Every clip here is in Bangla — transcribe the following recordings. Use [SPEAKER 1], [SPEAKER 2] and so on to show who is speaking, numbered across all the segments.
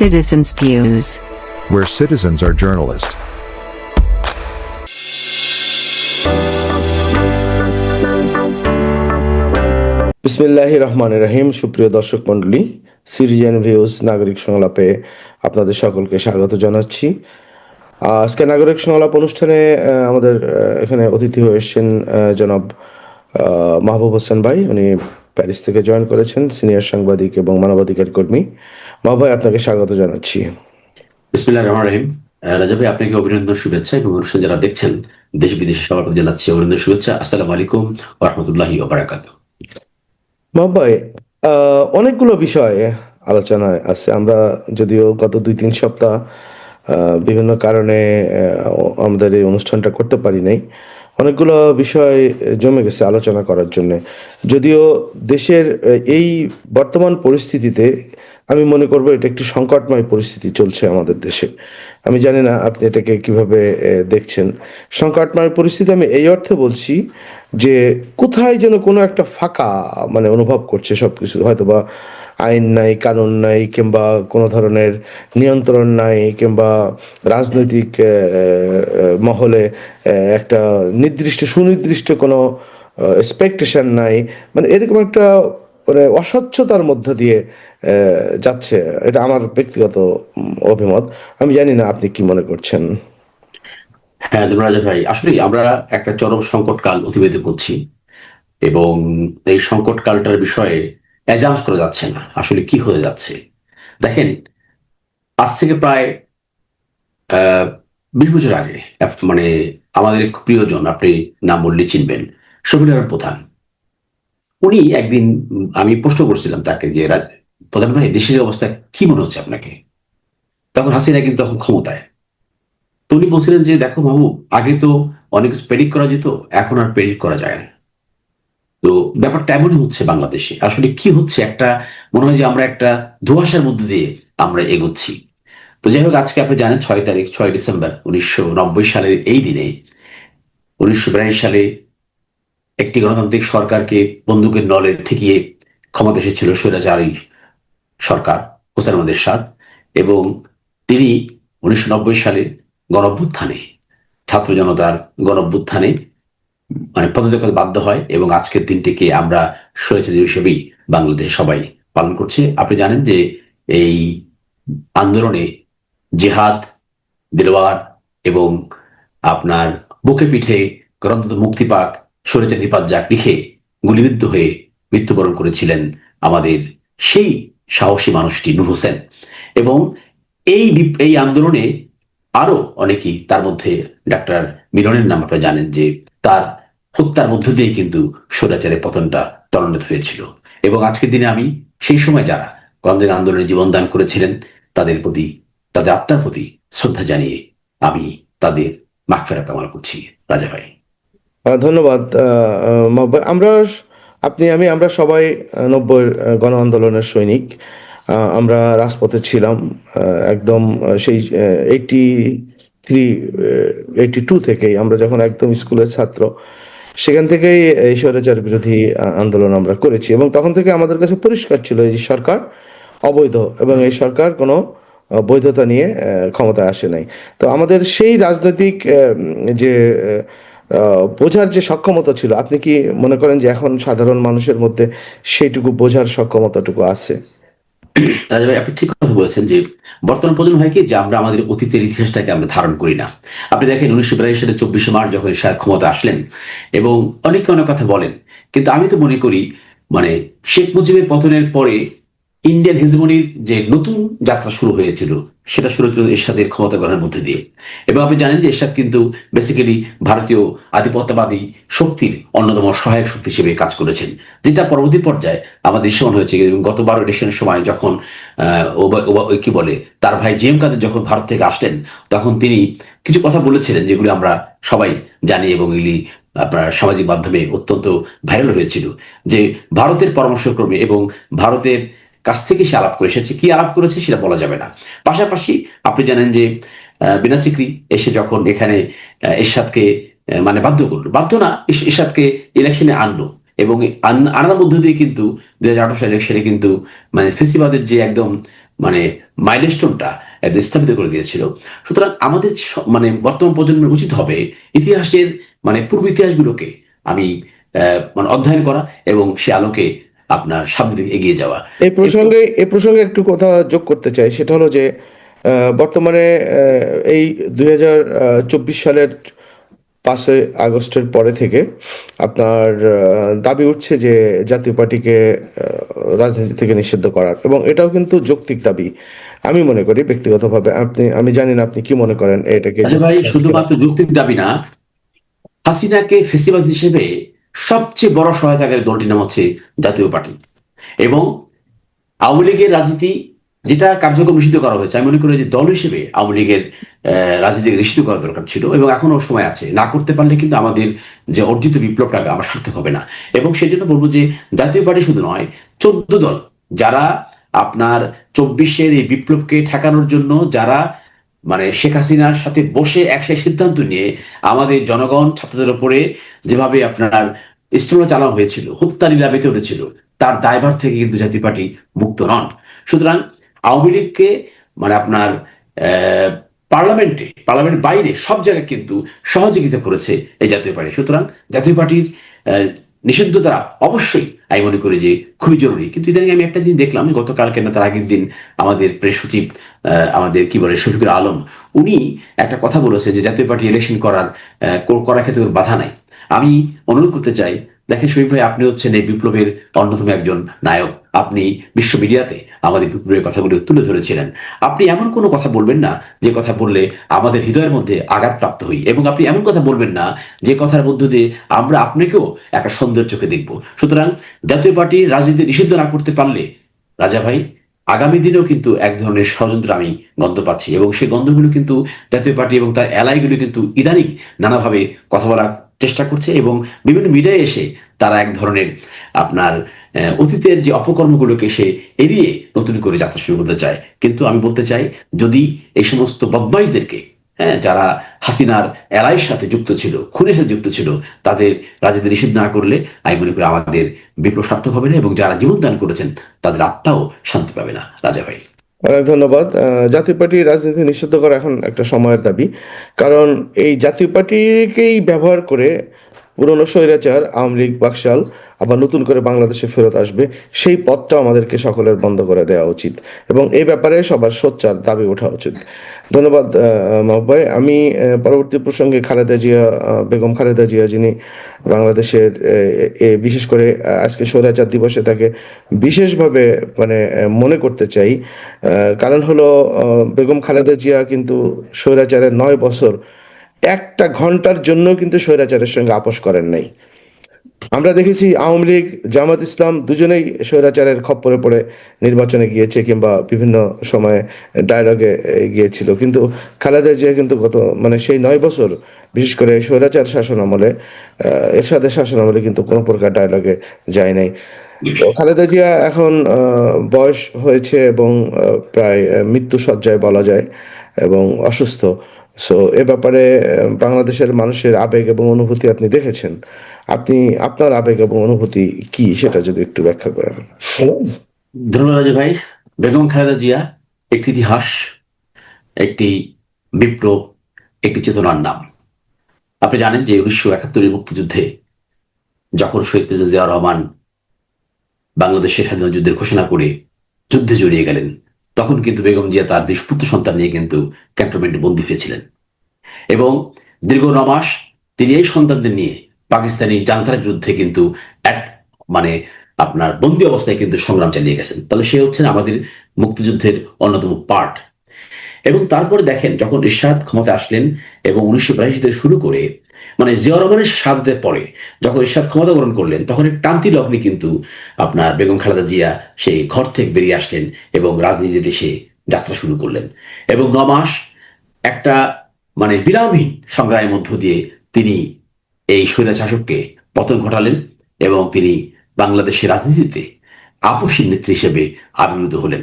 [SPEAKER 1] Citizens' Views.
[SPEAKER 2] where citizens are journalists.
[SPEAKER 3] বিসমিল্লাহ রহমান রহিম সুপ্রিয় দর্শক মণ্ডলী সিরিজেন ভিউজ নাগরিক সংলাপে আপনাদের সকলকে স্বাগত জানাচ্ছি আজকে নাগরিক সংলাপ অনুষ্ঠানে আহ, আমাদের এখানে অতিথি হয়ে এসেছেন জনাব আহ, মাহবুব হোসেন ভাই উনি প্যারিস থেকে জয়েন করেছেন সিনিয়র সাংবাদিক এবং মানবাধিকার কর্মী মাহবুব ভাই আপনাকে স্বাগত জানাচ্ছি।
[SPEAKER 4] বিসমিল্লাহ রহমান রহিম। রাজা ভাই আপনাকে অভিনন্দন শুভেচ্ছা এবং অনুষ্ঠান যারা দেখছেন দেশ বিদেশে সবার প্রতি জানাচ্ছি অভিনন্দন শুভেচ্ছা। আসসালামু আলাইকুম রহমতুল্লাহি ওবারাকাত
[SPEAKER 3] ভাই অনেকগুলো বিষয় আলোচনায় আছে। আমরা যদিও গত দুই তিন সপ্তাহ বিভিন্ন কারণে আমাদের এই অনুষ্ঠানটা করতে পারি নাই। অনেকগুলো বিষয় জমে গেছে আলোচনা করার জন্য। যদিও দেশের এই বর্তমান পরিস্থিতিতে আমি মনে করব এটা একটি সংকটময় পরিস্থিতি চলছে আমাদের দেশে। আমি জানি না আপনি এটাকে কীভাবে দেখছেন। সংকটময় পরিস্থিতি আমি এই অর্থে বলছি যে কোথায় যেন কোনো একটা ফাঁকা মানে অনুভব করছে সব কিছু হয়তো বা আইন নাই, কানুন নাই, কিংবা কোনো ধরনের নিয়ন্ত্রণ নাই, কিংবা রাজনৈতিক মহলে একটা নির্দিষ্ট, সুনির্দিষ্ট কোনো এক্সপেকটেশন নাই। মানে এরকম একটা মানে অস্বচ্ছতার মধ্য দিয়ে যাচ্ছে। এটা আমার ব্যক্তিগত অভিমত। আমি জানি না আপনি কি মনে করছেন।
[SPEAKER 4] হ্যাঁ ধন্যবাদ রাজা ভাই, আসলে আমরা একটা চরম সংকট কাল অতিবাহিত করছি এবং এই সংকট কালটার বিষয়ে অ্যাজাম্স করা যাচ্ছে না। আসলে কি হয়ে যাচ্ছে? দেখেন, আজ থেকে প্রায় বিশ বছর আগে মানে আমাদের এক প্রিয়জন, আপনি নাম বললে চিনবেন শফিনারায়ণ প্রধান। উনি একদিন, আমি প্রশ্ন করছিলাম তাকে যে প্রধান ভাই, দেশের অবস্থা কি মনে হচ্ছে আপনাকে? তখন হাসিনা কিন্তু তখন ক্ষমতায়। তো উনি বলছিলেন যে, দেখো মাহবুব আগে তো অনেক প্রেডিক্ট করা যেত, এখন আর প্রেডিক্ট করা যায় না। তো ব্যাপারটা এমনই হচ্ছে বাংলাদেশে। আসলে কি হচ্ছে একটা, মনে হয় যে আমরা একটা ধোঁয়াশার মধ্যে দিয়ে আমরা এগোচ্ছি। তো যাই হোক, আজকে আপনি জানেন ছয় তারিখ, ছয় ডিসেম্বর উনিশশো নব্বই সালের এই দিনে উনিশশো বিরাশি সালে একটি গণতান্ত্রিক সরকারকে বন্দুকের নলে ঠেকিয়ে ক্ষমতা এসেছিল স্বৈরাচারী সরকার হোসেন আমাদের সাথ এবং তিনি উনিশশো নব্বই সালে গণঅভ্যুত্থানে ছাত্র জনতার গণঅভ্যুত্থানে মানে পদত্যাগ বাধ্য হয় এবং আজকের দিনটিকে আমরা স্বেচ্ছা দিবস হিসেবেই বাংলাদেশে সবাই পালন করছে। আপনি জানেন যে এই আন্দোলনে জেহাদ দিলওয়ার এবং আপনার বুকে পিঠে গ্রন্থ মুক্তি পাক সরেচা নিপাত যাক লিখে গুলিবিদ্ধ হয়ে মৃত্যুবরণ করেছিলেন আমাদের সেই সাহসী মানুষটি নূর হোসেন। এবং এই এই আন্দোলনে আরও অনেকেই তার মধ্যে ডাক্তার মিলনের নাম আপনারা জানেন যে তার হত্যার মধ্য দিয়ে কিন্তু স্বৈরাচারের পতনটা ত্বরান্বিত হয়েছিল। এবং আজকের দিনে আমি সেই সময় যারা গণতান্ত্রিক আন্দোলনে জীবনদান করেছিলেন, তাদের প্রতি, তাদের আত্মার প্রতি শ্রদ্ধা জানিয়ে আমি তাদের মাগফেরা কামনা করছি। রাজা ভাই।
[SPEAKER 3] ধন্যবাদ। আমরা আপনি, আমি, আমরা সবাই নব্বই গণ আন্দোলনের সৈনিক। আমরা রাজপথে ছিলাম একদম সেই এইটি থ্রি এইটি টু থেকেই আমরা যখন একদম স্কুলের ছাত্র, সেখান থেকেই এই বিরোধী আন্দোলন আমরা করেছি। এবং তখন থেকে আমাদের কাছে পরিষ্কার ছিল এই সরকার অবৈধ এবং এই সরকার কোনো বৈধতা নিয়ে ক্ষমতায় আসে নাই। তো আমাদের সেই রাজনৈতিক যে বোঝার যে সক্ষমতা ছিল, আপনি কি মনে করেন যে এখন সাধারণ মানুষের মধ্যে সেইটুকু বোঝার সক্ষমতাটুকু আছে?
[SPEAKER 4] আপনি ঠিক কথা বলেছেন যে বর্তমান প্রজন্ম হয় কি, যে আমরা আমাদের অতীতের ইতিহাসটাকে আমরা ধারণ করি না। আপনি দেখেন উনিশশো বিরাশি সালে চব্বিশে মার্চ যখন শাহ ক্ষমতা আসলেন, এবং অনেকে অনেক কথা বলেন, কিন্তু আমি তো মনে করি মানে শেখ মুজিবের পতনের পরে ইন্ডিয়ান হেজমনির যে নতুন যাত্রা শুরু হয়েছিল, সেটা শুরু হয়েছিল এরশাদের ক্ষমতা গ্রহণের মধ্যে দিয়ে। এবং আপনি জানেন যে এরশাদ কিন্তু বেসিক্যালি ভারতীয় আধিপত্যবাদী শক্তির অন্যতম সহায়ক শক্তি হিসেবে কাজ করেছেন, যেটা পরবর্তী পর্যায়ে আমাদের দেশে মনে হয়েছে। এবং গতবার ইলেকশনের সময় যখন কি বলে, তার ভাই জি এম কাদের যখন ভারত থেকে আসলেন, তখন তিনি কিছু কথা বলেছিলেন যেগুলি আমরা সবাই জানি এবং এগুলি আপনার সামাজিক মাধ্যমে অত্যন্ত ভাইরাল হয়েছিল। যে ভারতের পরামর্শক্রমে এবং ভারতের কাছ থেকে সে আলাপ করে এসেছে। কি আলাপ করেছে সেটা বলা যাবে না। পাশাপাশি আপনি জানেন যে বিনা সিকরি এসে যখন এখানে এরশাদকে মানে বাধ্য করল। বাধ্য না এরশাদকে ইলেকশনে আনলো। এবং আনার মধ্য দিয়ে কিন্তু দুই হাজার আঠারো ইলেকশনে কিন্তু মানে ফেসিবাদের যে একদম মানে মাইলস্টোনটা স্থাপিত করে দিয়েছিল। সুতরাং আমাদের মানে বর্তমান প্রজন্মের উচিত হবে ইতিহাসের মানে পূর্ব ইতিহাসগুলোকে আমি মানে অধ্যয়ন করা এবং সে আলোকে আপনার সামনে দিকে এগিয়ে যাওয়া।
[SPEAKER 3] এই প্রসঙ্গে এই প্রসঙ্গে একটু কথা যোগ করতে চাই সেটা হলো যে বর্তমানে এই দুই হাজার চব্বিশ সালের পাঁচই আগস্টের পরে থেকে আপনার দাবি উঠছে যে জাতীয় পার্টিকে রাজনীতি থেকে নিষিদ্ধ করার এবং এটাও কিন্তু যৌক্তিক দাবি। আমি মনে করি ব্যক্তিগতভাবে আপনি আমি জানি না আপনি কি মনে করেন এটাকে
[SPEAKER 4] আচ্ছা ভাই শুধুমাত্র যৌক্তিক দাবি না হাসিনাকে ফেসিবাদ হিসেবে সবচেয়ে বড় সহায়তাকারী দলটির নাম হচ্ছে জাতীয় পার্টি। এবং আওয়ামী লীগের রাজনীতি যেটা কার্যক্রম নিষিদ্ধ করা হয়েছে, আমি মনে করি যে দল হিসেবে আওয়ামী লীগের রাজনীতিকে নিষিদ্ধ করা দরকার ছিল এবং এখনও সময় আছে। না করতে পারলে কিন্তু আমাদের যে অর্জিত বিপ্লবটা আমার সার্থক হবে না। এবং সেই জন্য বলব যে জাতীয় পার্টি শুধু নয়, চোদ্দ দল যারা আপনার চব্বিশের এই বিপ্লবকে ঠেকানোর জন্য, যারা মানে শেখ হাসিনার সাথে বসে একসাথে সিদ্ধান্ত নিয়ে আমাদের জনগণ, ছাত্রদের উপরে যেভাবে আপনার ইস্তেমা চালানো হয়েছিল হত্যা বেঁধে উঠেছিল। তার দায়ভার থেকে কিন্তু জাতীয় পার্টি মুক্ত নন। সুতরাং আওয়ামী লীগকে মানে আপনার পার্লামেন্টে পার্লামেন্টের বাইরে সব জায়গায় কিন্তু সহযোগিতা করেছে এই জাতীয় পার্টি। সুতরাং জাতীয় পার্টির আহ, নিষিদ্ধতা অবশ্যই আমি মনে করি যে খুবই জরুরি। কিন্তু ইদানিং আমি একটা জিনিস দেখলাম গতকালকে না তার আগের দিন আমাদের প্রেস সচিব আমাদের কি বলে শফিকুর আলম উনি একটা কথা বলেছে যে জাতীয় পার্টি ইলেকশন করার করার ক্ষেত্রে বাধা নাই। আমি অনুরোধ করতে চাই, দেখেন শরীফ ভাই, আপনি হচ্ছেন এই বিপ্লবের অন্যতম একজন নায়ক। আপনি বিশ্ব মিডিয়াতে আমাদের বিপ্লবের কথাগুলি তুলে ধরেছিলেন। আপনি এমন কোনো কথা বলবেন না, যে কথা বললে আমাদের হৃদয়ের মধ্যে আঘাতপ্রাপ্ত হই এবং আপনি এমন কথা বলবেন না, যে কথার মধ্য দিয়ে আমরা আপনাকেও একটা সুন্দর চোখে দেখব। সুতরাং জাতীয় পার্টি রাজনীতি নিষিদ্ধ না করতে পারলে, রাজা ভাই, আগামী দিনেও কিন্তু এক ধরনের ষড়যন্ত্র আমি গন্ধ পাচ্ছি এবং সেই গন্ধগুলো কিন্তু জাতীয় পার্টি এবং তার এলাইগুলো কিন্তু ইদানিং নানাভাবে কথা বলার চেষ্টা করছে এবং বিভিন্ন মিডিয়ায় এসে তারা এক ধরনের আপনার অতীতের যে অপকর্মগুলোকে সে এড়িয়ে নতুন করে যাত্রা শুরু করতে চায়। কিন্তু আমি বলতে চাই, যদি এই সমস্ত বদমাইশদেরকে হ্যাঁ যারা হাসিনার এলাইয়ের সাথে যুক্ত ছিল, খুনের সাথে যুক্ত ছিল, তাদের রাজনীতি নিষিদ্ধ না করলে আমি মনে করি আমাদের বিপ্লব সার্থক হবে না এবং যারা জীবন দান করেছেন, তাদের আত্মাও শান্তি পাবে না। রাজা ভাই।
[SPEAKER 3] অনেক ধন্যবাদ। জাতীয় পার্টির রাজনীতি নিষিদ্ধ করা এখন একটা সময়ের দাবি। কারণ এই জাতীয় পার্টিকেই ব্যবহার করে পুরনো স্বৈরাচার আওয়ামী লীগ বাকশাল আবার নতুন করে বাংলাদেশে ফেরত আসবে সেই পথটা আমাদেরকে সকলের বন্ধ করে দেওয়া উচিত এবং এই ব্যাপারে সবার সোচ্চার দাবি ওঠা উচিত। ধন্যবাদ আহ, মাহবুব ভাই। আমি পরবর্তী প্রসঙ্গে খালেদা জিয়া বেগম খালেদা জিয়া যিনি বাংলাদেশের বিশেষ করে আজকে স্বৈরাচার দিবসে তাকে বিশেষভাবে মানে মনে করতে চাই। কারণ হলো বেগম খালেদা জিয়া কিন্তু স্বৈরাচারের নয় বছর একটা ঘণ্টার জন্য কিন্তু স্বৈরাচারের সঙ্গে আপোষ করেন নাই। আমরা দেখেছি আওয়ামী লীগ, জামাত ইসলাম দুজনেই স্বৈরাচারের খপ্পরে পড়ে নির্বাচনে গিয়েছে কিংবা বিভিন্ন সময়ে ডায়লগে গিয়েছিল। কিন্তু খালেদা জিয়া কিন্তু গত মানে সেই নয় বছর, বিশেষ করে স্বৈরাচার শাসন আমলে এরশাদের শাসন আমলে কিন্তু কোনো প্রকার ডায়লগে যায় নাই। খালেদা জিয়া এখন বয়স হয়েছে এবং প্রায় মৃত্যু সজ্জায় বলা যায় এবং অসুস্থ। সো এ ব্যাপারে বাংলাদেশের মানুষের আবেগ এবং অনুভূতি আপনি দেখেছেন। আপনি, আপনার আবেগ এবং অনুভূতি কি সেটা যদি একটু ব্যাখ্যা করেন।
[SPEAKER 4] ধন্যবাদ ভাই। বেগম খালেদা জিয়া একটি ইতিহাস, একটি বিপ্লব, একটি চেতনার নাম। আপনি জানেন যে উনিশশো একাত্তরের মুক্তিযুদ্ধে যখন শহীদ প্রেসিডেন্ট জিয়া রহমান বাংলাদেশের স্বাধীনতা যুদ্ধের ঘোষণা করে যুদ্ধে জড়িয়ে গেলেন। তখন কিন্তু বেগম জিয়া তার দুই পুত্র সন্তান নিয়ে কিন্তু ক্যান্টনমেন্টে বন্দী হয়েছিলেন। এবং দীর্ঘ ন মাস তিনি এই সন্তানদের নিয়ে পাকিস্তানি জান্তারের বিরুদ্ধে কিন্তু এক মানে আপনার বন্দী অবস্থায় কিন্তু সংগ্রাম চালিয়ে গেছেন। তাহলে সে হচ্ছেন আমাদের মুক্তিযুদ্ধের অন্যতম পার্ট। এবং তারপরে দেখেন, যখন ইরশাদ ক্ষমতা আসলেন এবং উনিশশো বিরাশি থেকে শুরু করে মানে জিয়া রহমানের পরে যখন ইরশাদ ক্ষমতা গ্রহণ করলেন, তখন এক টান্তি লগ্নে কিন্তু আপনার বেগম খালেদা জিয়া সেই ঘর থেকে বেরিয়ে আসলেন এবং রাজনীতিতে সে যাত্রা শুরু করলেন। এবং ন মাস একটা মানে বিরামহীন সংগ্রামের মধ্য দিয়ে তিনি এই স্বৈরা শাসককে পতন ঘটালেন এবং তিনি বাংলাদেশের রাজনীতিতে আপসী নেত্রী হিসেবে আবির্ভূত হলেন।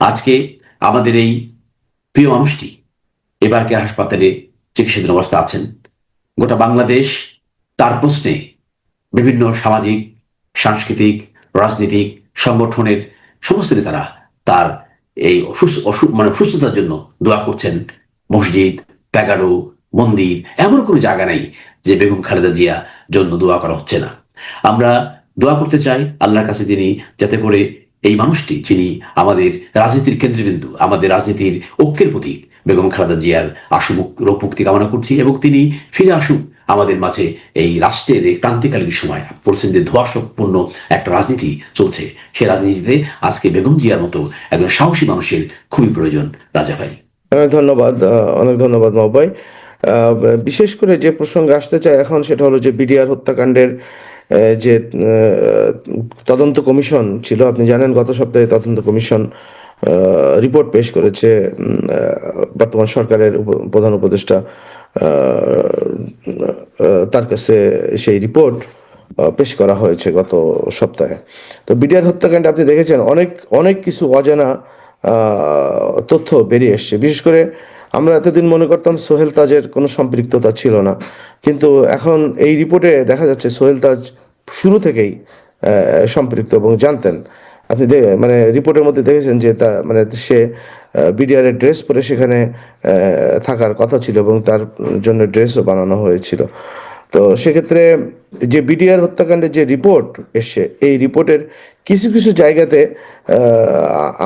[SPEAKER 4] আজকে আমাদের এই প্রিয় মানুষটি এবার হাসপাতালে চিকিৎসাধীন অবস্থা আছেন, গোটা বাংলাদেশ তার প্রশ্নে বিভিন্ন সামাজিক, সাংস্কৃতিক, রাজনৈতিক সংগঠনের সমস্ত নেতারা তার এই অসুস্থ মানে সুস্থতার জন্য দোয়া করছেন মসজিদ প্যাগারো মন্দির, এমন কোনো জায়গা নেই যে বেগম খালেদা জিয়া জন্য দোয়া করা হচ্ছে না। আমরা দোয়া করতে চাই আল্লাহর কাছে তিনি যাতে করে এই মানুষটি যিনি আমাদের রাজনীতির কেন্দ্রবিন্দু, আমাদের রাজনীতির ঐক্যের প্রতীক, বেগম খালেদা জিয়ার রোগ মুক্তি কামনা করছি এবং তিনি ফিরে আসুক আমাদের মাঝে এই রাষ্ট্রের এই ক্রান্তিকালীন সময়। বলছেন যে ধোয়াশপূর্ণ একটা রাজনীতি চলছে। সে রাজনীতিতে আজকে বেগম জিয়ার মতো একজন সাহসী মানুষের খুবই প্রয়োজন, রাজা ভাই।
[SPEAKER 3] অনেক ধন্যবাদ অনেক ধন্যবাদ মহবাই বিশেষ করে যে প্রসঙ্গে আসতে চাই এখন সেটা হলো যে বিডিআর হত্যাকাণ্ডের যে তদন্ত কমিশন ছিল, আপনি জানেন গত সপ্তাহে তদন্ত কমিশন রিপোর্ট পেশ করেছে বর্তমান সরকারের প্রধান উপদেষ্টা তার কাছে সেই রিপোর্ট পেশ করা হয়েছে গত সপ্তাহে। তো বিডিআর হত্যাকাণ্ডে আপনি দেখেছেন অনেক অনেক কিছু অজানা তথ্য বেরিয়ে এসছে। বিশেষ করে আমরা এতদিন মনে করতাম সোহেল তাজের কোনো সম্পৃক্ততা ছিল না। কিন্তু এখন এই রিপোর্টে দেখা যাচ্ছে সোহেল তাজ শুরু থেকেই সম্পৃক্ত এবং জানতেন। আপনি মানে রিপোর্টের মধ্যে দেখেছেন যে তা মানে সে বিডিআর ড্রেস পরে সেখানে থাকার কথা ছিল এবং তার জন্য ড্রেসও বানানো হয়েছিল। তো সেক্ষেত্রে যে বিডিআর হত্যাকাণ্ডের যে রিপোর্ট এসছে, এই রিপোর্টের কিছু কিছু জায়গাতে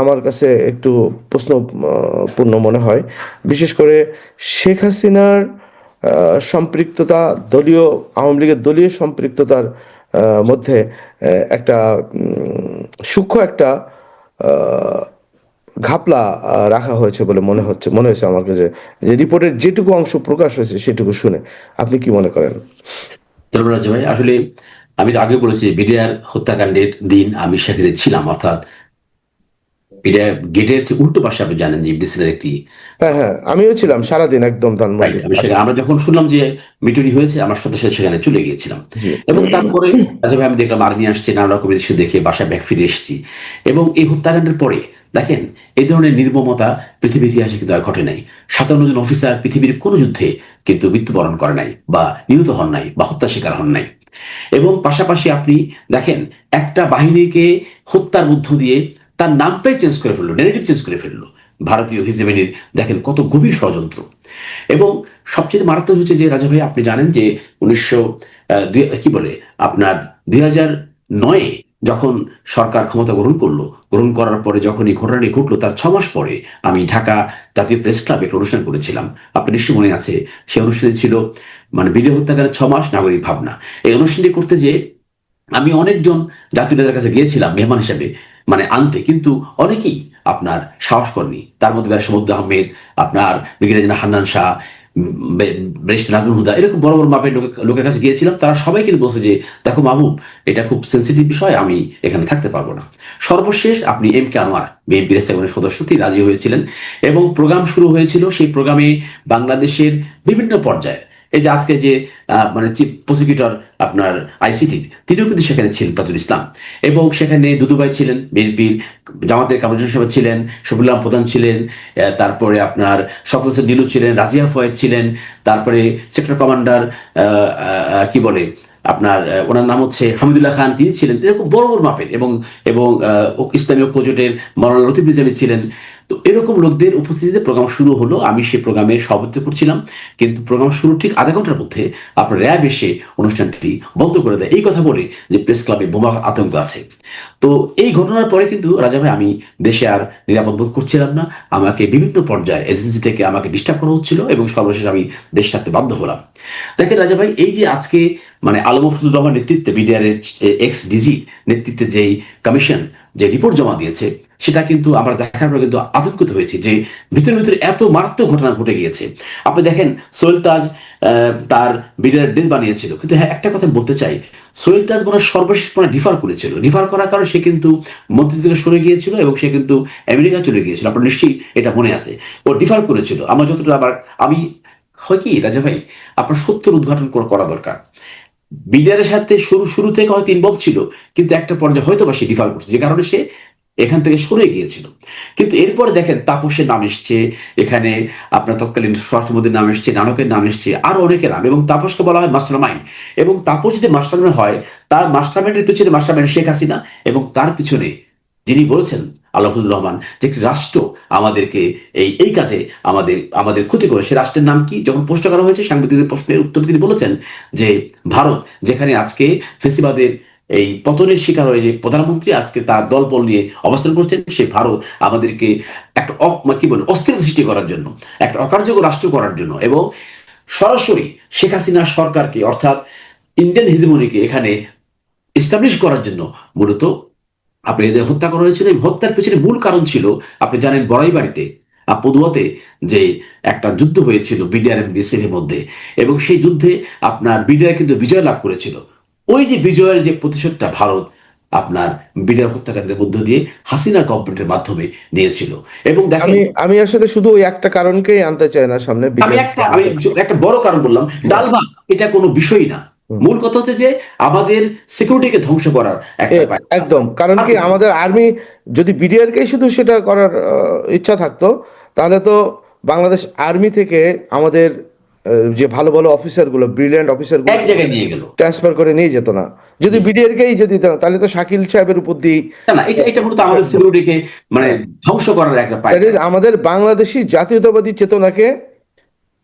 [SPEAKER 3] আমার কাছে একটু প্রশ্নপূর্ণ মনে হয়। বিশেষ করে শেখ হাসিনার সম্পৃক্ততা, দলীয়, আওয়ামী লীগের দলীয় সম্পৃক্ততার মধ্যে একটা সূক্ষ্ম একটা ঘাপলা রাখা হয়েছে বলে মনে হচ্ছে, মনে হয়েছে আমার কাছে। যে রিপোর্টের যেটুকু অংশ প্রকাশ হয়েছে সেটুকু শুনে, আপনি কি মনে করেন?
[SPEAKER 4] ভাই। আসলে আমি তো আগে বলেছি বিডিআর হত্যাকাণ্ডের দিন আমি সেখানে ছিলাম অর্থাৎ বিডিআর গেটের উল্টো পাশে আপনি জানেন যে একটি
[SPEAKER 3] হ্যাঁ হ্যাঁ আমিও ছিলাম সারাদিন একদম
[SPEAKER 4] আমরা যখন শুনলাম যে মিটুনি হয়েছে আমার সাথে সাথে সেখানে চলে গিয়েছিলাম। এবং তারপরে আমি দেখলাম আর্মি আসছে নানা রকমের ইস্যু দেখে বাসায় ব্যাক ফিরে এসেছি। এবং এই হত্যাকাণ্ডের পরে দেখেন এই ধরনের নির্মমতা পৃথিবীর ইতিহাসে কিন্তু আর ঘটে নাই। সাতান্ন জন অফিসার পৃথিবীর কোনো যুদ্ধে কিন্তু মৃত্যুবরণ করে নাই বা নিহত হন নাই বা হত্যা শিকার হন নাই। এবং পাশাপাশি আপনি দেখেন, একটা বাহিনীকে হত্যার মধ্য দিয়ে তার নামটাই চেঞ্জ করে ফেলল নেগেটিভ চেঞ্জ করে ফেলল। ভারতীয় হিজেবেনির দেখেন কত গভীর ষড়যন্ত্র। এবং সবচেয়ে মারাত্মক হচ্ছে যে রাজা ভাই, আপনি জানেন যে উনিশশো কি বলে, আপনার দুই হাজার নয়ে যখন সরকার ক্ষমতা গ্রহণ করল, গ্রহণ করার পরে যখন এই ঘটনাটি ঘটলো, তার ছ মাস পরে আমি ঢাকা জাতীয় প্রেস ক্লাবে একটা অনুষ্ঠান করেছিলাম। আপনার নিশ্চয়ই মনে আছে, সেই অনুষ্ঠানে ছিল মানে বিডিও হত্যাকারের ছ মাস নাগরিক ভাবনা। এই অনুষ্ঠানটি করতে যে আমি অনেকজন জাতীয় নেতার কাছে গিয়েছিলাম, মেহমান হিসেবে মানে আনতে। কিন্তু অনেকেই আপনার সাহস করেনি। তার মধ্যে সমুদ্র আহমেদ, আপনার ব্রিগেডিয়ার হান্নান শাহ ব্রেস্ট নাজমুল হুদা, এরকম বড় বড় মাপের লোকে- লোকের কাছে গিয়েছিলাম, তারা সবাই কিন্তু বলছে যে, দেখো মাহবুব, এটা খুব সেন্সিটিভ বিষয়, আমি এখানে থাকতে পারব না। সর্বশেষ আপনি এম কে আনোয়ার বিএনপির স্থাপনের সদস্য, তিনি রাজি হয়েছিলেন এবং প্রোগ্রাম শুরু হয়েছিল সেই প্রোগ্রামে বাংলাদেশের বিভিন্ন পর্যায়ে এই যে আজকে যে মানে চিফ প্রসিকিউটর আপনার আইসিটি তিনিও কিন্তু সেখানে ছিলেন তাজুল ইসলাম। এবং সেখানে দুদুভাই ছিলেন বিএনপির জামাতের কামরুজ্জামান সাহেব ছিলেন, শফিউল্লাহ প্রধান ছিলেন তারপরে আপনার শকত নীলু ছিলেন, রাজিয়া ফয়েদ ছিলেন, তারপরে সেক্টর কমান্ডার কি বলে, আপনার ওনার নাম হচ্ছে হামিদুল্লাহ খান, তিনি ছিলেন, এরকম বড় বড় মাপের এবং এবং ইসলামী ঐক্য জোটের মৌলানা ছিলেন তো এরকম লোকদের উপস্থিতিতে প্রোগ্রাম শুরু হলো। আমি সেই প্রোগ্রামে সভাপতিত্ব করছিলাম। কিন্তু প্রোগ্রাম শুরু ঠিক আধা ঘণ্টার মধ্যে আপনার র্যাব এসে অনুষ্ঠানটি বন্ধ করে দেয়। এই কথা বলে যে প্রেস ক্লাবে বোমা আতঙ্ক আছে। তো এই ঘটনার পরে কিন্তু রাজা ভাই, আমি দেশে আর নিরাপদ বোধ করছিলাম না। আমাকে বিভিন্ন পর্যায়ে এজেন্সি থেকে আমাকে ডিস্টার্ব করা হচ্ছিল এবং সর্বশেষ আমি দেশ ছাড়তে বাধ্য হলাম। দেখেন রাজা ভাই, এই যে আজকে মানে আলম মফজুর রহমান নেতৃত্বে বিডিআর এক্স ডিজি নেতৃত্বে যেই কমিশন যে রিপোর্ট জমা দিয়েছে সেটা কিন্তু আমরা দেখার পর কিন্তু আতঙ্কিত হয়েছি যে ভিতরে ভিতরে এত মারাত্মক ঘটনা ঘটে গিয়েছে। আপনি দেখেন সোহেল তাজ তার বিডিআর ড্রেস বানিয়েছিল। কিন্তু হ্যাঁ একটা কথা বলতে চাই। সোহেল তাজ মনে সর্বশেষ মানে ডিফার করেছিল। ডিফার করার কারণে সে কিন্তু মন্ত্রী থেকে সরে গিয়েছিল এবং সে কিন্তু আমেরিকা চলে গিয়েছিল। আপনার নিশ্চয়ই এটা মনে আছে। ও ডিফার করেছিল। আমার যতটা আবার, আমি, হয় কি রাজা ভাই, আপনার সত্যের উদ্ঘাটন করা- করা দরকার। বিডিআরের সাথে শুরু শুরু থেকে হয়তো ইনভলভ ছিল, কিন্তু একটা পর্যায়ে হয়তো বা সে ডিফার করছে। যে কারণে সে এখান থেকে সরে গিয়েছিল। কিন্তু এরপর দেখেন তাপসের নাম এসছে, এখানে আপনার তৎকালীন স্বরাষ্ট্রমন্ত্রীর নাম এসছে, নানকের নাম এসছে, আরও অনেকের নাম। এবং তাপসকে বলা হয় মাস্টার মাইন্ড এবং তাপস যদি মাস্টার হয়, তার মাস্টার মাইন্ডের পিছনে মাস্টার মাইন্ড শেখ হাসিনা এবং তার পিছনে যিনি বলেছেন আল্লাহ ফজলুর রহমান, যে রাষ্ট্র আমাদেরকে এই এই কাজে আমাদের আমাদের ক্ষতি করে। সে রাষ্ট্রের নাম কি? যখন প্রশ্ন করা হয়েছে, সাংবাদিকদের প্রশ্নের উত্তর তিনি বলেছেন যে, ভারত যেখানে আজকে ফেসিবাদের এই পতনের শিকার হয়ে যে প্রধানমন্ত্রী আজকে তার দলবল নিয়ে অবস্থান করছেন, সে ভারত আমাদেরকে একটা মানে কি বলে অস্থিরতা সৃষ্টি করার জন্য, একটা অকার্যকর রাষ্ট্র করার জন্য এবং সরাসরি শেখ হাসিনা সরকারকে, অর্থাৎ ইন্ডিয়ান হিজমনিকে এখানে এস্টাবলিশ করার জন্য মূলত আপনি এদের হত্যা করা হয়েছিল, এই হত্যার পেছনে মূল কারণ ছিল, আপনি জানেন বড়াই বাড়িতে পদুয়াতে যে একটা যুদ্ধ হয়েছিল বিডিআর এবং বিসিএর মধ্যে এবং সেই যুদ্ধে আপনার বিডিআর কিন্তু বিজয় লাভ করেছিল। ওই যে বিজয়ের যে প্রতিশোধটা ভারত আপনার বিডিআর হত্যাকাণ্ডের মধ্য দিয়ে হাসিনা গভর্নমেন্টের মাধ্যমে নিয়েছিল। এবং দেখেন
[SPEAKER 3] আমি আমি আসলে শুধু ওই একটা কারণকেই আনতে চাই না সামনে
[SPEAKER 4] আমি একটা আমি একটা বড় কারণ বললাম। ডাল ভাত এটা কোনো বিষয় না। মূল কথা হচ্ছে যে আমাদের সিকিউরিটিকে ধ্বংস করার
[SPEAKER 3] একদম। কারণ কি আমাদের আর্মি যদি বিডিআরকেই শুধু সেটা করার ইচ্ছা থাকতো তাহলে তো বাংলাদেশ আর্মি থেকে আমাদের যে ভালো ভালো অফিসারগুলো ব্রিলিয়ান্ট অফিসারগুলো
[SPEAKER 4] এক জায়গায় নিয়ে গেল।
[SPEAKER 3] ট্রান্সফার করে নিয়ে যেত না। যদি বিডিআরকেই যদি তাহলে তো শাকিল সাহেবের উপর দিয়ে
[SPEAKER 4] না এটা এটা মূলত আমাদের সিকিউরিটিকে মানে ধ্বংস করার একটা পায়।
[SPEAKER 3] আমাদের বাংলাদেশি জাতীয়তাবাদী চেতনাকে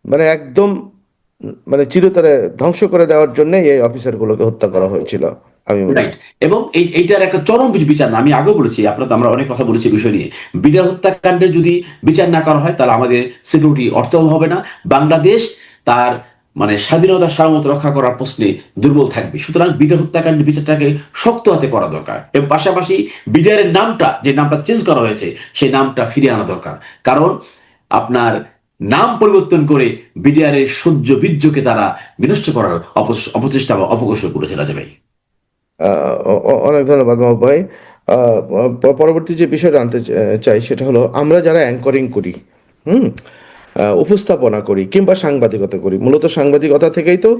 [SPEAKER 3] মানে একদম মানে চিরতরে ধ্বংস করে দেওয়ার জন্য এই অফিসারগুলোকে হত্যা করা হয়েছিল আমি
[SPEAKER 4] এবং এই এইটার একটা চরম বিচার না। আমি আগেও বলেছি আপনার তো আমরা অনেক কথা বলেছি বিষয় নিয়ে। বিডার হত্যাকাণ্ডের যদি বিচার না করা হয় তাহলে আমাদের সিকিউরিটি অর্থ হবে না। বাংলাদেশ তার মানে স্বাধীনতা সার্বভৌমত্ব রক্ষা করার প্রশ্নে দুর্বল থাকবে। সুতরাং বিডার হত্যাকাণ্ডের বিচারটাকে শক্ত হাতে করা দরকার এবং পাশাপাশি বিডিআরের নামটা যে নামটা চেঞ্জ করা হয়েছে সেই নামটা ফিরিয়ে আনা দরকার। কারণ আপনার নাম পরিবর্তন করে বিডিআরের সহ্য বীর্যকে তারা বিনষ্ট করার অপচেষ্টা বা অপকৌশল
[SPEAKER 3] আহ, অ- অ- অনেক ধন্যবাদ ভাই। পরবর্তী যে বিষয়টা আনতে চাই সেটা হলো আমরা যারা অ্যাঙ্করিং করি হুম? উপস্থাপনা করি কিংবা সাংবাদিকতা করি। মূলত সাংবাদিকতা থেকেই তো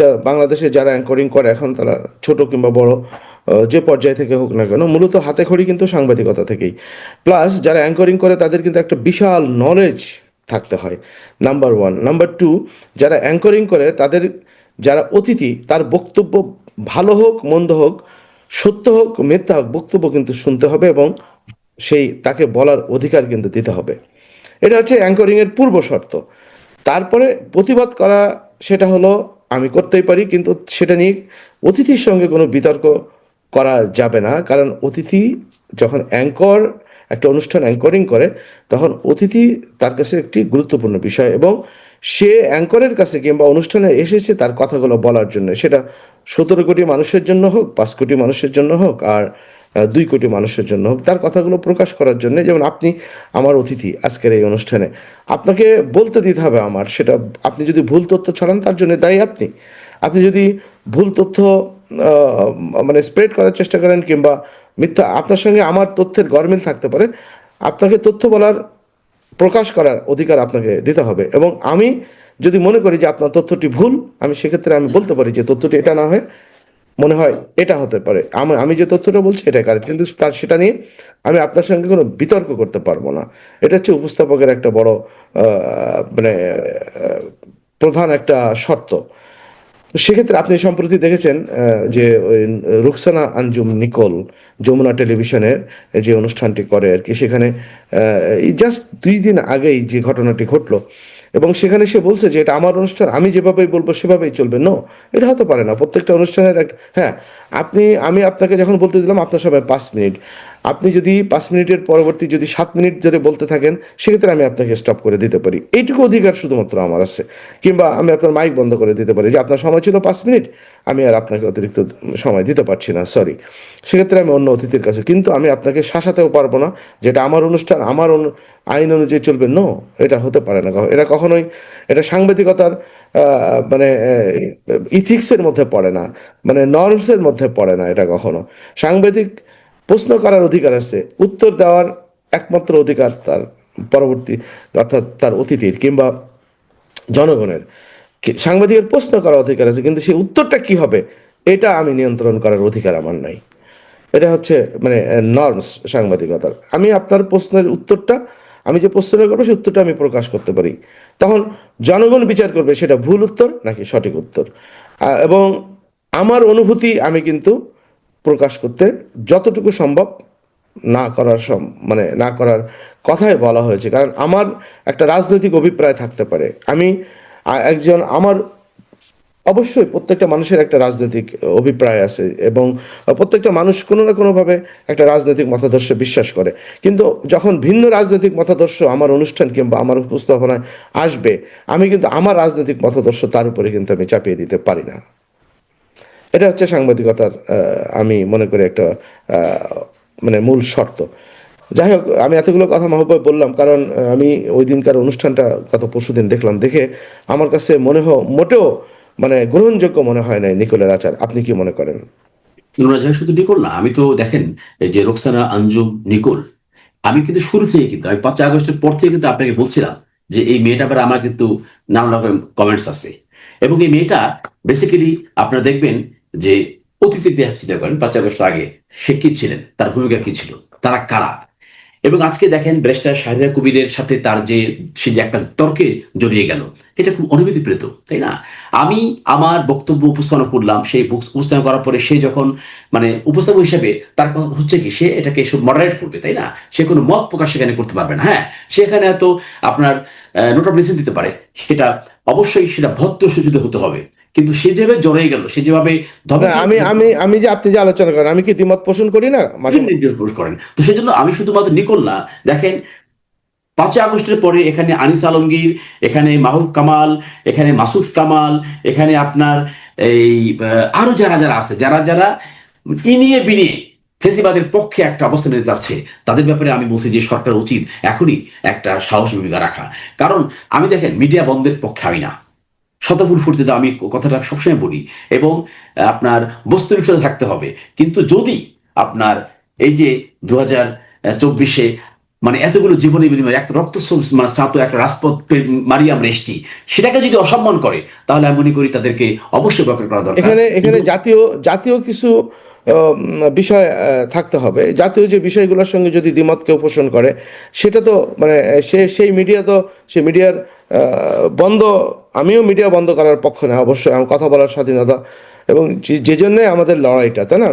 [SPEAKER 3] যা বাংলাদেশে যারা অ্যাঙ্করিং করে, এখন তারা ছোট কিংবা বড় যে পর্যায় থেকে হোক না কেন, মূলত হাতে খড়ি কিন্তু সাংবাদিকতা থেকেই। প্লাস যারা অ্যাঙ্করিং করে, তাদের কিন্তু একটা বিশাল নলেজ থাকতে হয় নাম্বার ওয়ান নাম্বার টু যারা অ্যাঙ্করিং করে, তাদের যারা অতিথি, তার বক্তব্য ভালো হোক, মন্দ হোক, সত্য হোক, মিথ্যা হোক, বক্তব্য কিন্তু শুনতে হবে এবং সেই, তাকে বলার অধিকার কিন্তু দিতে হবে। এটা হচ্ছে অ্যাঙ্করিং এর পূর্ব শর্ত। তারপরে প্রতিবাদ করা সেটা হলো, আমি করতেই পারি, কিন্তু সেটা নিয়ে অতিথির সঙ্গে কোনো বিতর্ক করা যাবে না। কারণ অতিথি যখন অ্যাঙ্কর একটা অনুষ্ঠান অ্যাঙ্করিং করে, তখন অতিথি তার কাছে একটি গুরুত্বপূর্ণ বিষয় এবং সে অ্যাঙ্করের কাছে কিংবা অনুষ্ঠানে এসেছে তার কথাগুলো বলার জন্য। সেটা সতেরো কোটি মানুষের জন্য হোক, পাঁচ কোটি মানুষের জন্য হোক, আর দুই কোটি মানুষের জন্য হোক, তার কথাগুলো প্রকাশ করার জন্য, যেমন আপনি আমার অতিথি আজকের এই অনুষ্ঠানে, আপনাকে বলতে দিতে হবে আমার, সেটা আপনি যদি ভুল তথ্য ছড়ান, তার জন্য দায়ী আপনি। আপনি যদি ভুল তথ্য মানে স্প্রেড করার চেষ্টা করেন, কিংবা মিথ্যা, আপনার সঙ্গে আমার তথ্যের গরমিল থাকতে পারে, আপনাকে তথ্য বলার, প্রকাশ করার অধিকার আপনাকে দিতে হবে। এবং আমি যদি মনে করি যে আপনার তথ্যটি ভুল, আমি সেক্ষেত্রে আমি বলতে পারি যে তথ্যটি এটা না হয় মনে হয় এটা হতে পারে। আমি যে তথ্যটা বলছি এটা কারেক্ট কিন্তু তার সেটা নিয়ে আমি আপনার সঙ্গে কোনো বিতর্ক করতে পারব না। এটা হচ্ছে উপস্থাপকের একটা বড় মানে প্রধান একটা শর্ত। সেক্ষেত্রে আপনি সম্প্রতি দেখেছেন যে ওই রুকসানা আঞ্জুম নিকোল যমুনা টেলিভিশনের যে অনুষ্ঠানটি করে আর কি, সেখানে জাস্ট দুই দিন আগেই যে ঘটনাটি ঘটলো এবং সেখানে সে বলছে যে এটা আমার অনুষ্ঠান, আমি যেভাবেই বলব সেভাবেই চলবে। নো এটা হতে পারে না। প্রত্যেকটা অনুষ্ঠানের এক হ্যাঁ আপনি, আমি আপনাকে যখন বলতে দিলাম, আপনার সবাই পাঁচ মিনিট। আপনি যদি পাঁচ মিনিটের পরবর্তী যদি সাত মিনিট যদি বলতে থাকেন, সেক্ষেত্রে আমি আপনাকে স্টপ করে দিতে পারি। এইটুকু অধিকার শুধুমাত্র আমার আছে। কিংবা আমি আপনার মাইক বন্ধ করে দিতে পারি যে আপনার সময় ছিল পাঁচ মিনিট। আমি আর আপনাকে অতিরিক্ত সময় দিতে পারছি না সরি সেক্ষেত্রে আমি অন্য অতিথির কাছে, কিন্তু আমি আপনাকে শাসাতেও পারব না, যেটা আমার অনুষ্ঠান, আমার আইন অনুযায়ী চলবে। নো এটা হতে পারে না। এটা কখনোই, এটা সাংবাদিকতার মানে ইথিক্সের মধ্যে পড়ে না মানে নর্মসের মধ্যে পড়ে না এটা কখনো। সাংবাদিক প্রশ্ন করার অধিকার আছে, উত্তর দেওয়ার একমাত্র অধিকার তার পরবর্তী, অর্থাৎ তার অতিথির কিংবা জনগণের। সাংবাদিকের প্রশ্ন করার অধিকার আছে, কিন্তু সেই উত্তরটা কি হবে, এটা আমি নিয়ন্ত্রণ করার অধিকার আমার নাই। এটা হচ্ছে মানে নর্মস সাংবাদিকতার। আমি আপনার প্রশ্নের উত্তরটা, আমি যে প্রশ্নটা করব, সেই উত্তরটা আমি প্রকাশ করতে পারি। তখন জনগণ বিচার করবে, সেটা ভুল উত্তর নাকি সঠিক উত্তর। এবং আমার অনুভূতি আমি কিন্তু প্রকাশ করতে যতটুকু সম্ভব না করার মানে না করার কথাই বলা হয়েছে। কারণ আমার একটা রাজনৈতিক অভিপ্রায় থাকতে পারে। আমি একজন আমার অবশ্যই প্রত্যেকটা মানুষের একটা রাজনৈতিক অভিপ্রায় আছে এবং প্রত্যেকটা মানুষ কোনো না কোনোভাবে একটা রাজনৈতিক মতাদর্শে বিশ্বাস করে। কিন্তু যখন ভিন্ন রাজনৈতিক মতাদর্শ আমার অনুষ্ঠান কিংবা আমার উপস্থাপনায় আসবে, আমি কিন্তু আমার রাজনৈতিক মতাদর্শ তার উপরে কিন্তু আমি চাপিয়ে দিতে পারি না। এটা হচ্ছে সাংবাদিকতার আমি মনে করি একটা মানে মূল শর্ত। যাই হোক, আমি এতগুলো কথা মহব্বত বললাম, কারণ আমি ওই দিনকার অনুষ্ঠানটা গত পরশুদিন দেখলাম। দেখে আমার কাছে মনে হয় মোটেও মানে গ্রহণযোগ্য মনে হয় নাই নিকোলের আচার। আপনি কি মনে করেন?
[SPEAKER 4] শুধু নিকোল না, আমি তো দেখেন যে রোকসানা, আঞ্জুম, নিকোল, আমি কিন্তু শুরু থেকে কিন্তু, আমি পাঁচই আগস্টের পর থেকে কিন্তু আপনাকে বলছিলাম যে এই মেয়েটা ব্যাপারে আমার কিন্তু নানা রকম কমেন্টস আছে। এবং এই মেয়েটা বেসিক্যালি আপনারা দেখবেন যে অতীতের চিন্তা করেন, পাঁচই আগস্ট আগে সে কি ছিলেন, তার ভূমিকা কি ছিল, তারা কারা এবং আজকে দেখেন ব্রেস্টার শাহরিয়া কবিরের সাথে তার যে, সে যে একটা তর্কে জড়িয়ে গেল, এটা খুব অনুভূতি প্রেত তাই না? আমি আমার বক্তব্য উপস্থাপনা করলাম, সেই উপস্থাপনা করার পরে সে যখন মানে উপস্থাপক হিসেবে তার হচ্ছে কি, সে এটাকে সব মডারেট করবে, তাই না? সে কোনো মত প্রকাশ সেখানে করতে পারবে না হ্যাঁ? সেখানে হয়তো আপনার নোট অফ দিতে পারে, সেটা অবশ্যই সেটা ভদ্র সূচিত হতে হবে। কিন্তু সে যেভাবে জড়িয়ে গেল সে যেভাবে
[SPEAKER 3] আমি আমি আমি যে আপনি যে আলোচনা করেন আমি কি দ্বিমত পোষণ করি না?
[SPEAKER 4] করেন। তো সেজন্য আমি শুধুমাত্র নিকল না দেখেন পাঁচই আগস্টের পরে এখানে আনিস আলমগীর এখানে মাহবুব কামাল এখানে মাসুদ কামাল এখানে আপনার এই আরও যারা যারা আছে যারা যারা ইনিয়ে বিনিয়ে ফেসিবাদের পক্ষে একটা অবস্থান নিতে যাচ্ছে তাদের ব্যাপারে আমি বলছি যে সরকার উচিত এখনই একটা সাহস ভূমিকা রাখা। কারণ আমি দেখেন মিডিয়া বন্ধের পক্ষে আমি না। শতফুল ফুর্তিতে আমি কথাটা সবসময় বলি এবং আপনার বস্তুনিষ্ঠতা থাকতে হবে। কিন্তু যদি আপনার এই যে দু হাজার চব্বিশে মানে এতগুলো জীবনের বিনিময়ে একটা রক্ত মানে স্নাত একটা রাজপথ মারিয়াম রেষ্টি সেটাকে যদি অসম্মান করে তাহলে আমি মনে করি তাদেরকে অবশ্যই বকের করা দরকার।
[SPEAKER 3] এখানে এখানে জাতীয় জাতীয় কিছু বিষয় থাকতে হবে। জাতীয় যে বিষয়গুলোর সঙ্গে যদি দ্বিমত কেউ পোষণ করে, সেটা তো মানে সে, সেই মিডিয়া তো, সে মিডিয়ার বন্ধ, আমিও মিডিয়া বন্ধ করার পক্ষ না, অবশ্যই কথা বলার স্বাধীনতা এবং যে- জন্যে আমাদের লড়াইটা, তাই না?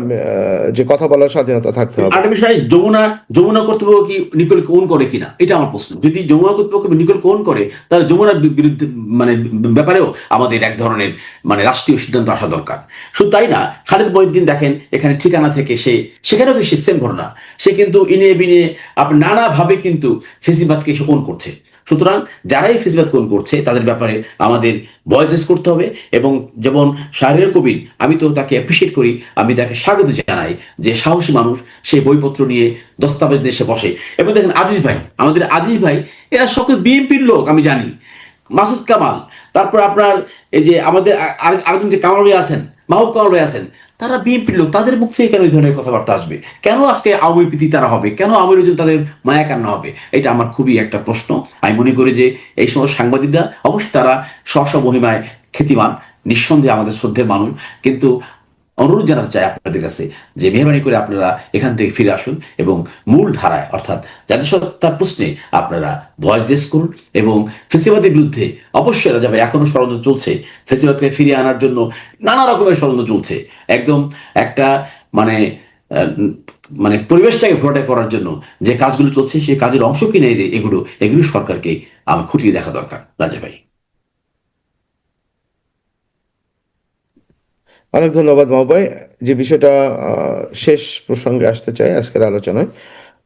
[SPEAKER 3] যে কথা বলার স্বাধীনতা থাকতে হবে।
[SPEAKER 4] আরেকটা বিষয়, যমুনা যমুনা কর্তৃপক্ষ কি নিকল কোন করে কিনা? এটা আমার প্রশ্ন। যদি যমুনা কর্তৃপক্ষ নিকল কোন করে, তাহলে যমুনার বিরুদ্ধে মানে ব্যাপারেও আমাদের এক ধরনের মানে রাষ্ট্রীয় সিদ্ধান্ত আসা দরকার। শুধু তাই না, খালিদ মহিউদ্দিন দেখেন এখানে ঠিকানা থেকে সে, সেখানেও কি সেম ঘটনা। সে কিন্তু ইনিয়ে বিনে আপনার নানাভাবে কিন্তু ফেসিবাদকে সে ওন করছে। সুতরাং যারাই ফেসিবাদ কোন করছে, তাদের ব্যাপারে আমাদের ভয়েস করতে হবে এবং যেমন শাহরিয়ার কবির, আমি তো তাকে অ্যাপ্রিসিয়েট করি, আমি তাকে স্বাগত জানাই যে সাহসী মানুষ সেই বইপত্র নিয়ে দস্তাবেজ নিয়ে এসে বসে। এবং দেখেন আজিজ ভাই, আমাদের আজিজ ভাই, এরা সকল বিএনপির লোক, আমি জানি। মাসুদ কামাল, তারপর আপনার এই যে আমাদের আর- আর- আরেকজন যে কামাল ভাই আছেন মাহবুব কামাল আছেন, তারা বিএনপির লোক, তাদের মুখ থেকে কেন এই ধরনের কথাবার্তা আসবে? কেন আজকে আওয়ামী প্রীতি তারা হবে? কেন আওয়ামী লোকজন তাদের মায়া কান্না হবে? এটা আমার খুবই একটা প্রশ্ন। আমি মনে করি যে এই সমস্ত সাংবাদিকরা, অবশ্যই তারা স্ব মহিমায় খ্যাতিমান, নিঃসন্দেহে আমাদের শ্রদ্ধের মানুষ। কিন্তু অনুরোধ জানাতে চাই আপনাদের কাছে যে মেহরবানি করে আপনারা এখান থেকে ফিরে আসুন এবং মূল ধারায়, অর্থাৎ জাতিসত্তার প্রশ্নে আপনারা ভয়েস ডেস্ক করুন এবং ফেসিবাদের বিরুদ্ধে অবশ্যই রাজা ভাই এখনও ষড়যন্ত্র চলছে। ফেসিবাদকে ফিরিয়ে আনার জন্য নানা রকমের ষড়যন্ত্র চলছে। একদম একটা মানে মানে পরিবেশটাকে ঘোরাটা করার জন্য যে কাজগুলো চলছে সেই কাজের অংশ কিনে এগুলো এগুলো সরকারকে আমি খুঁটিয়ে দেখা দরকার। রাজা ভাই।
[SPEAKER 3] অনেক ধন্যবাদ মহবাই যে বিষয়টা শেষ প্রসঙ্গে আসতে চাই আজকের আলোচনায়,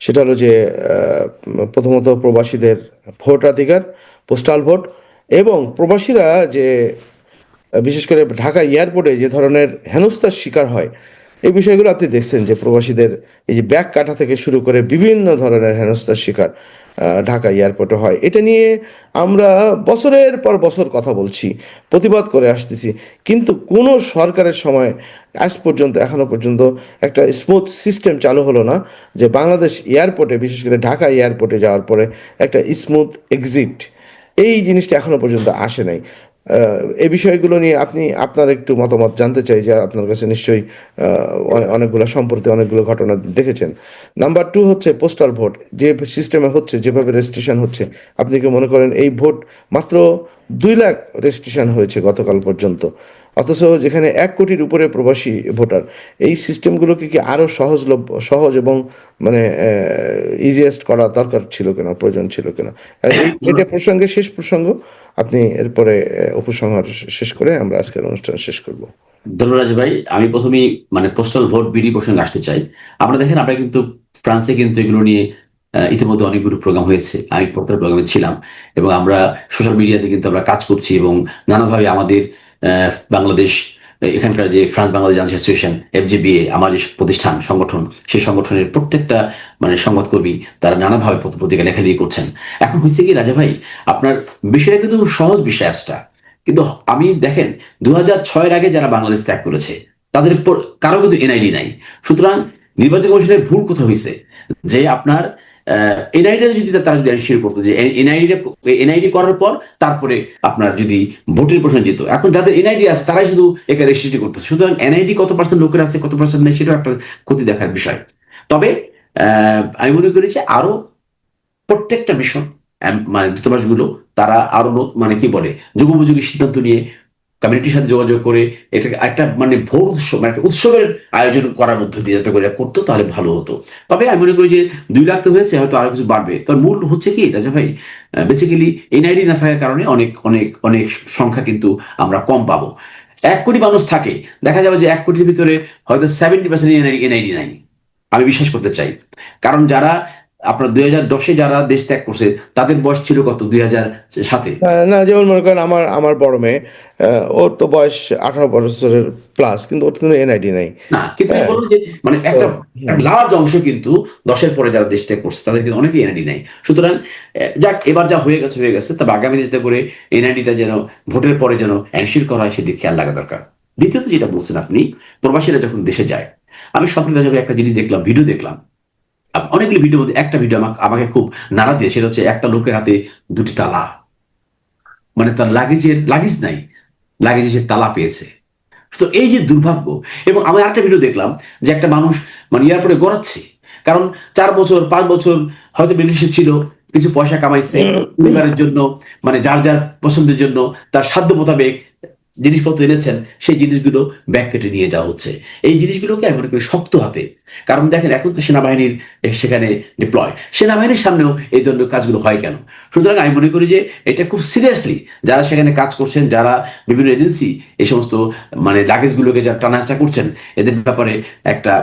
[SPEAKER 3] সেটা হলো যে প্রথমত প্রবাসীদের ভোটাধিকার, পোস্টাল ভোট এবং প্রবাসীরা যে, বিশেষ করে ঢাকা এয়ারপোর্টে যে ধরনের হেনস্থার শিকার হয়, এই বিষয়গুলো আপনি দেখছেন যে প্রবাসীদের এই যে ব্যাগ কাটা থেকে শুরু করে বিভিন্ন ধরনের হেনস্থার শিকার। ঢাকা এয়ারপোর্টে হয়। এটা নিয়ে আমরা বছরের পর বছর কথা বলছি, প্রতিবাদ করে আসতেছি। কিন্তু কোনো সরকারের সময় আজ পর্যন্ত এখনও পর্যন্ত একটা স্মুথ সিস্টেম চালু হলো না যে বাংলাদেশ এয়ারপোর্টে, বিশেষ করে ঢাকা এয়ারপোর্টে যাওয়ার পরে একটা স্মুথ এক্সিট এই জিনিসটা এখনও পর্যন্ত আসে নাই। এই বিষয়গুলো নিয়ে আপনি, আপনার একটু মতামত জানতে চাই যে আপনার কাছে নিশ্চয়ই অনেকগুলো সম্পর্কে অনেকগুলো ঘটনা দেখেছেন। নাম্বার টু হচ্ছে পোস্টাল ভোট যে সিস্টেমে হচ্ছে, যেভাবে রেজিস্ট্রেশন হচ্ছে, আপনি কি মনে করেন এই ভোট মাত্র দুই লাখ রেজিস্ট্রেশন হয়েছে গতকাল পর্যন্ত? অথচ যেখানে এক কোটির উপরে প্রবাসী ভোটার এই সিস্টেমগুলোকে কি আরও সহজলভ্য সহজ এবং মানে ইজিয়েস্ট করা দরকার ছিল কিনা প্রয়োজন ছিল কিনা? এটা প্রসঙ্গে শেষ প্রসঙ্গ আপনি এরপরে উপসংহার শেষ করে আমরা আজকের অনুষ্ঠান শেষ করব।
[SPEAKER 4] ধন্যবাদ ভাই আমি প্রথমেই মানে পোস্টাল ভোট বিডি প্রসঙ্গে আসতে চাই। আপনারা দেখেন আমরা কিন্তু ফ্রান্সে কিন্তু এগুলো নিয়ে ইতিমধ্যে অনেকগুলো প্রোগ্রাম হয়েছে। আমি পোর্টাল প্রোগ্রামে ছিলাম। এবং আমরা সোশ্যাল মিডিয়াতে কিন্তু আমরা কাজ করছি এবং নানাভাবে আমাদের বাংলাদেশ এখানকার যে ফ্রান্স বাংলাদেশ অ্যাসোসিয়েশন এফজিবিএ আমার যে প্রতিষ্ঠান, সংগঠন, সেই সংগঠনের প্রত্যেকটা মানে সংবাদকর্মী তারা নানাভাবে পত্র পত্রিকা লেখালেখি করছেন। এখন হয়েছে কি, রাজা ভাই, আপনার বিষয়টা কিন্তু সহজ বিষয় আজটা। কিন্তু আমি দেখেন দু হাজার ছয়ের আগে যারা বাংলাদেশ ত্যাগ করেছে, তাদের কারও কিন্তু এনআইডি নাই। সুতরাং নির্বাচন কমিশনের ভুল কোথাও হয়েছে যে আপনার এনআইডি যদি তারা যদি এনশিওর করতো যে এনআইডি এনআইডি করার পর তারপরে আপনার যদি ভোটের প্রশ্ন যেত এখন যাদের এনআইডি আছে, তারাই শুধু একে রেজিস্ট্রি করতেছে। সুতরাং এনআইডি কত পার্সেন্ট লোকের আছে, কত পার্সেন্ট নেই, সেটাও একটা ক্ষতি দেখার বিষয়। তবে আমি মনে করি যে আরও প্রত্যেকটা মিশন মানে দূতাবাসগুলো, তারা আরও মানে কি বলে, যুগোপযোগী সিদ্ধান্ত নিয়ে কমিউনিটির সাথে যোগাযোগ করে এটাকে একটা মানে ভোর উৎসব মানে উৎসবের আয়োজন করার মধ্য দিয়ে যাতে করে করতো, তাহলে ভালো হতো। তবে আমি মনে করি যে দুই লাখ তো হয়েছে, হয়তো আরও কিছু বাড়বে। তার মূল হচ্ছে কি রাজা ভাই বেসিক্যালি এনআইডি না থাকার কারণে অনেক অনেক অনেক সংখ্যা কিন্তু আমরা কম পাবো। এক কোটি মানুষ থাকে, দেখা যাবে যে এক কোটির ভিতরে হয়তো সেভেন্টি পার্সেন্ট এনআইডি এনআইডি নাই। আমি বিশ্বাস করতে চাই। কারণ যারা আপনার দুই হাজার দশে যারা দেশ ত্যাগ করছে তাদের বয়স ছিল কত? দুই হাজার সাতে?
[SPEAKER 3] আহ, না যেমন মনে করেন আমার আমার বড় মেয়ে ওর তো বয়স আঠারো বছরের প্লাস কিন্তু ওর কিন্তু এনআইডি নাই।
[SPEAKER 4] না কিন্তু আমি বলব যে মানে একটা লার্জ অংশ কিন্তু দশের পরে যারা দেশ ত্যাগ করছে তাদের কিন্তু অনেকেই এনআইডি নাই। সুতরাং যাক এবার যা হয়ে গেছে হয়ে গেছে তবে আগামী যেতে করে এনআইডিটা যেন ভোটের পরে যেন এনশিওর করা হয় সেদিকে খেয়াল রাখা দরকার। দ্বিতীয়ত যেটা বলছেন আপনি প্রবাসীরা যখন দেশে যায় আমি স্বপ্নে একটা জিনিস দেখলাম ভিডিও দেখলাম। অনেকগুলো ভিডিওর মধ্যে একটা ভিডিও আমাকে আমাকে খুব নাড়া দিয়ে সেটা হচ্ছে একটা লোকের হাতে দুটি তালা। মানে তার লাগেজের লাগেজ নাই লাগেজে সে তালা পেয়েছে। তো এই যে দুর্ভাগ্য এবং আমি একটা ভিডিও দেখলাম যে একটা মানুষ মানে এয়ারপোর্টে গড়াচ্ছে। কারণ চার বছর পাঁচ বছর হয়তো বিদেশে ছিল কিছু পয়সা কামাইছে পরিবারের জন্য মানে যার যার পছন্দের জন্য তার সাধ্য মোতাবেক জিনিসপত্র এনেছেন, সেই জিনিসগুলো ব্যাগ কেটে নিয়ে যাওয়া হচ্ছে। এই জিনিসগুলোকে আমি মনে করি শক্ত হাতে, কারণ দেখেন এখন তো সেনাবাহিনীর সেখানে ডিপ্লয় সেনাবাহিনীর সামনেও এই ধরনের কাজগুলো হয় কেন? সুতরাং আমি মনে করি যে এটা খুব সিরিয়াসলি যারা সেখানে কাজ করছেন, যারা বিভিন্ন এজেন্সি এই সমস্ত মানে লাগেজগুলোকে যারা টানাচা করছেন, এদের ব্যাপারে একটা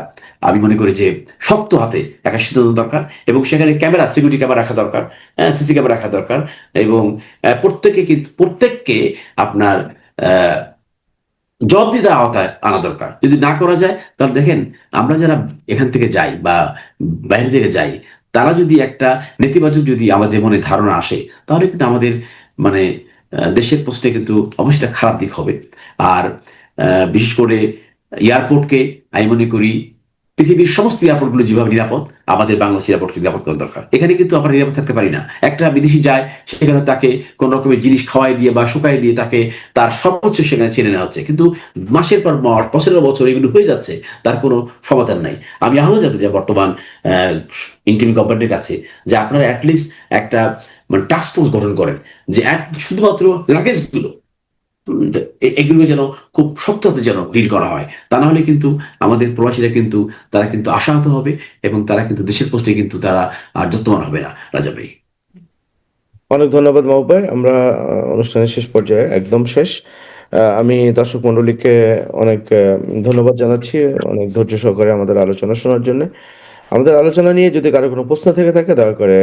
[SPEAKER 4] আমি মনে করি যে শক্ত হাতে একটা সিদ্ধান্ত দরকার এবং সেখানে ক্যামেরা সিকিউরিটি ক্যামেরা রাখা দরকার সিসি ক্যামেরা রাখা দরকার এবং প্রত্যেকে কিন্তু, প্রত্যেককে আপনার জবাবদিহিতার আওতায় আনা দরকার। যদি না করা যায়, তাহলে দেখেন, আমরা যারা এখান থেকে যাই বা বাইরে থেকে যাই, তারা যদি একটা নেতিবাচক যদি আমাদের মনে ধারণা আসে, তাহলে কিন্তু আমাদের মানে দেশের প্রশ্নে কিন্তু অবশ্যই খারাপ দিক হবে। আর বিশেষ করে এয়ারপোর্টকে, আমি মনে করি, পৃথিবীর সমস্ত এয়ারপোর্টগুলো যেভাবে নিরাপদ আমাদের বাংলাদেশ এয়ারপোর্টকে নিরাপদ করা দরকার। এখানে কিন্তু আমরা নিরাপদ থাকতে পারি না। একটা বিদেশি যায়, সেখানে তাকে কোন রকমের জিনিস খাওয়াই দিয়ে বা শুকাই দিয়ে তাকে তার সর্বোচ্চ সেখানে ছেড়ে নেওয়া হচ্ছে। কিন্তু মাসের পর মাস, বছরের বছর এগুলো হয়ে যাচ্ছে, তার কোনো সমাধান নাই। আমি আহ্বান জানাতে চাই বর্তমান ইন্টিম গভর্নমেন্টের কাছে যে আপনারা অ্যাটলিস্ট একটা মানে টাস্ক ফোর্স গঠন করেন। যে শুধুমাত্র লাগেজগুলো এগুলো যেন খুব শক্ত হাতে যেন ডিল করা হয়। তা না হলে কিন্তু আমাদের প্রবাসীরা কিন্তু, তারা কিন্তু আশাহত হবে এবং তারা কিন্তু দেশের প্রশ্নে কিন্তু তারা আর হবে না, রাজা ভাই।
[SPEAKER 3] অনেক ধন্যবাদ মাহবুব ভাই। আমরা অনুষ্ঠানের শেষ পর্যায়ে একদম শেষ। আমি দর্শক মন্ডলীকে অনেক ধন্যবাদ জানাচ্ছি, অনেক ধৈর্য সহকারে আমাদের আলোচনা শোনার জন্য। আমাদের আলোচনা নিয়ে যদি কারও কোনো প্রশ্ন থেকে থাকে দয়া করে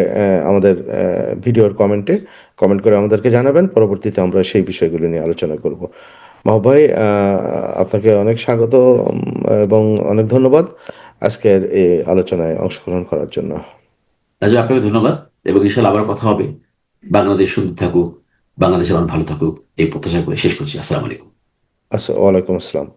[SPEAKER 3] আমাদের ভিডিওর কমেন্টে কমেন্ট করে আমাদেরকে জানাবেন। পরবর্তীতে আমরা সেই বিষয়গুলো নিয়ে আলোচনা করব। আহ, আপনাকে অনেক স্বাগত এবং অনেক ধন্যবাদ আজকের এই আলোচনায় অংশগ্রহণ করার জন্য।
[SPEAKER 4] রাজা আপনাকে ধন্যবাদ এবং ইনশাল্লাহ আবার কথা হবে। বাংলাদেশ সুন্দর থাকুক বাংলাদেশ আমার ভালো থাকুক এই প্রত্যাশা করে শেষ করছি। আসসালামু আলাইকুম।
[SPEAKER 3] আচ্ছা ওয়ালাইকুম আসসালাম।